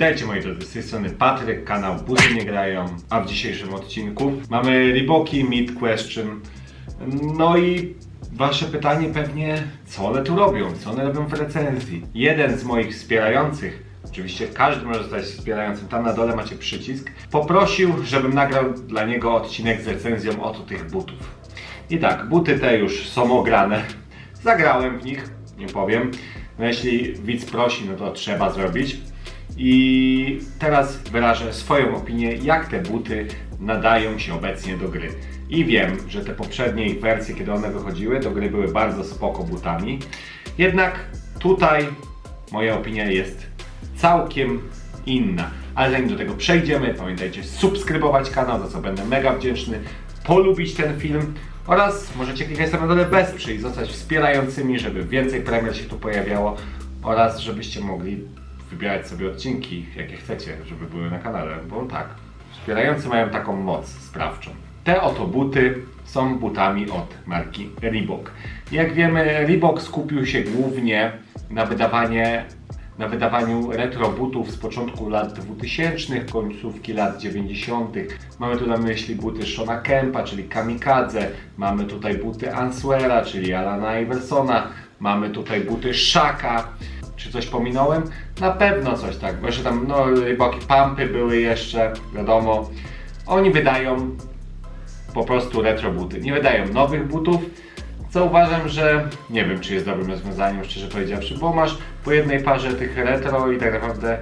Witajcie moi drodzy, z tej strony Patryk, kanał Buty Nie Grają, a w dzisiejszym odcinku mamy Reeboki Mid Question. No i wasze pytanie pewnie, co one tu robią, co one robią w recenzji. Jeden z moich wspierających, oczywiście każdy może zostać wspierającym, tam na dole macie przycisk, poprosił, żebym nagrał dla niego odcinek z recenzją oto tych butów. I tak, buty te już są ograne, zagrałem w nich, nie powiem. No jeśli widz prosi, no to trzeba zrobić. I teraz wyrażę swoją opinię, jak te buty nadają się obecnie do gry. I wiem, że te poprzednie ich wersje, kiedy one wychodziły, do gry były bardzo spoko butami. Jednak tutaj moja opinia jest całkiem inna. Ale zanim do tego przejdziemy, pamiętajcie subskrybować kanał, za co będę mega wdzięczny, polubić ten film oraz możecie tam na dole wesprzyj zostać wspierającymi, żeby więcej premier się tu pojawiało oraz żebyście mogli wybierać sobie odcinki, jakie chcecie, żeby były na kanale, bo tak, wspierający mają taką moc sprawczą. Te oto buty są butami od marki Reebok. Jak wiemy, Reebok skupił się głównie na wydawanie na wydawaniu retro butów z początku lat 2000, końcówki lat 90. Mamy tu na myśli buty Shona Kempa, czyli Kamikadze, mamy tutaj buty Answera, czyli Alana Iversona, mamy tutaj buty Shaka. Czy coś pominąłem? Na pewno coś tak, bo jeszcze tam no, Reeboki Pumpy były jeszcze, wiadomo. Oni wydają po prostu retro buty. Nie wydają nowych butów, co uważam, że nie wiem, czy jest dobrym rozwiązaniem, szczerze powiedziawszy, bo masz po jednej parze tych retro i tak naprawdę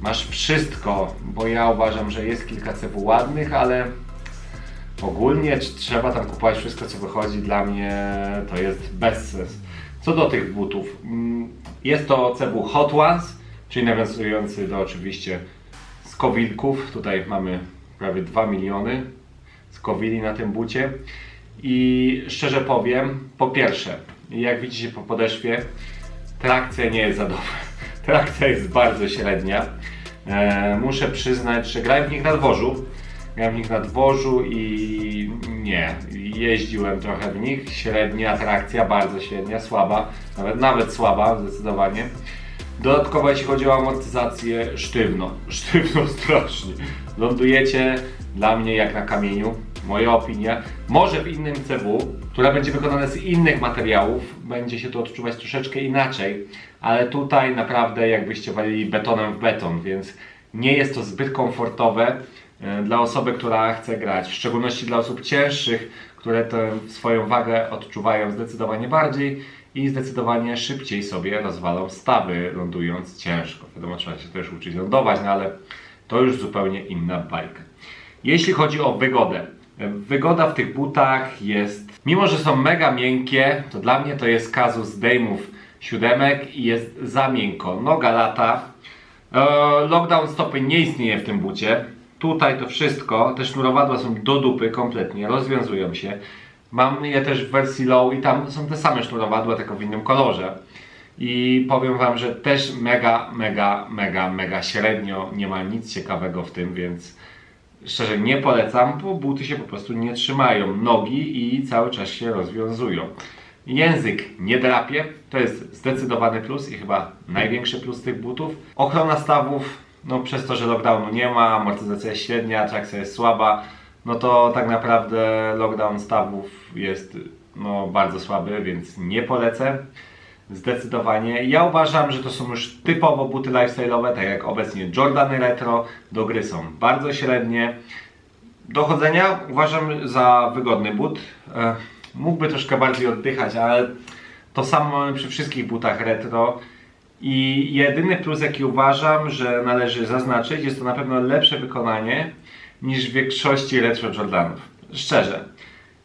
masz wszystko, bo ja uważam, że jest kilka cebu ładnych, ale ogólnie czy trzeba tam kupować wszystko, co wychodzi, dla mnie to jest bezsens. Co do tych butów, mm, jest to cebu Hot Ones, czyli nawiązujący do oczywiście skowilków. Tutaj mamy prawie 2 miliony skowili na tym bucie. I szczerze powiem, po pierwsze, jak widzicie po podeszwie, trakcja nie jest za dobra. Trakcja jest bardzo średnia. E, muszę przyznać, że grałem w nich na dworzu. Grałem w nich na dworzu i nie, jeździłem trochę w nich. Średnia trakcja, bardzo średnia, słaba, nawet, nawet słaba zdecydowanie. Dodatkowo jeśli chodzi o amortyzację, sztywno, sztywno strasznie. Lądujecie dla mnie jak na kamieniu, moja opinia. Może w innym CW, która będzie wykonana z innych materiałów, będzie się to odczuwać troszeczkę inaczej, ale tutaj naprawdę jakbyście walili betonem w beton, więc nie jest to zbyt komfortowe dla osoby, która chce grać, w szczególności dla osób cięższych, które tę swoją wagę odczuwają zdecydowanie bardziej i zdecydowanie szybciej sobie rozwalą stawy, lądując ciężko. Wiadomo, trzeba się też uczyć lądować, no ale to już zupełnie inna bajka. Jeśli chodzi o wygodę, wygoda w tych butach jest, mimo że są mega miękkie, to dla mnie to jest kazus zdejmów siódemek i jest za miękko. Noga lata, e, lockdown stopy nie istnieje w tym bucie. Tutaj to wszystko, te sznurowadła są do dupy kompletnie, rozwiązują się. Mam je też w wersji low i tam są te same sznurowadła, tylko w innym kolorze. I powiem Wam, że też mega, mega, mega, mega średnio nie ma nic ciekawego w tym, więc szczerze nie polecam, bo buty się po prostu nie trzymają. Nogi i cały czas się rozwiązują. Język nie drapie, to jest zdecydowany plus i chyba największy plus tych butów. Ochrona stawów, no przez to, że lockdownu nie ma, amortyzacja jest średnia, trakcja jest słaba, no to tak naprawdę lockdown stawów jest no, bardzo słaby, więc nie polecę. Zdecydowanie. Ja uważam, że to są już typowo buty lifestyle'owe, tak jak obecnie Jordany Retro. Do gry są bardzo średnie. Do chodzenia uważam za wygodny but. E, mógłby troszkę bardziej oddychać, ale to samo mamy przy wszystkich butach retro. I jedyny plus, jaki uważam, że należy zaznaczyć, jest to na pewno lepsze wykonanie niż w większości retro Jordanów. Szczerze.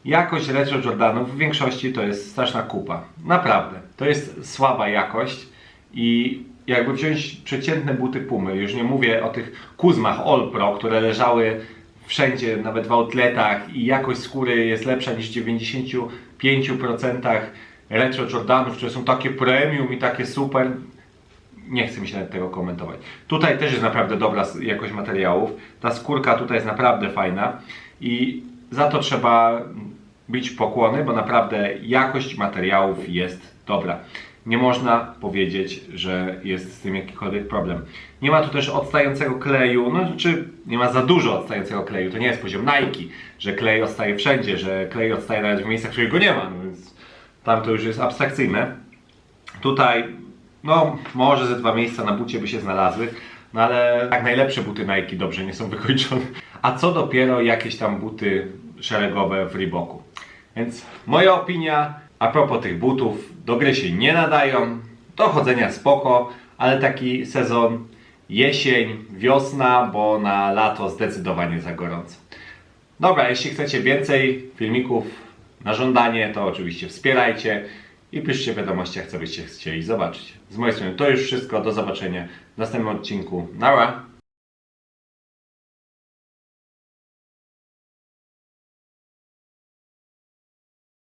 Jakość retro Jordanów w większości to jest straszna kupa. Naprawdę. To jest słaba jakość i jakby wziąć przeciętne buty Pumy, już nie mówię o tych Kuzmach All Pro, które leżały wszędzie, nawet w outletach i jakość skóry jest lepsza niż w 95% retro Jordanów, które są takie premium i takie super. Nie chcę mi się nawet tego komentować. Tutaj też jest naprawdę dobra jakość materiałów. Ta skórka tutaj jest naprawdę fajna i za to trzeba bić pokłony, bo naprawdę jakość materiałów jest dobra. nie można powiedzieć, że jest z tym jakikolwiek problem. Nie ma tu też odstającego kleju, no czy nie ma za dużo odstającego kleju. To nie jest poziom Nike, że klej odstaje wszędzie, że klej odstaje nawet w miejscach, w których go nie ma. No więc tam to już jest abstrakcyjne. Tutaj, no, może ze dwa miejsca na bucie by się znalazły, no ale tak najlepsze buty Nike dobrze nie są wykończone. A co dopiero jakieś tam buty szeregowe w Reeboku. Więc moja opinia a propos tych butów, do gry się nie nadają, do chodzenia spoko, ale taki sezon jesień, wiosna, bo na lato zdecydowanie za gorąco. Dobra, jeśli chcecie więcej filmików na żądanie, to oczywiście wspierajcie i piszcie w wiadomościach, co byście chcieli zobaczyć. Z mojej strony to już wszystko, do zobaczenia w następnym odcinku. Nara!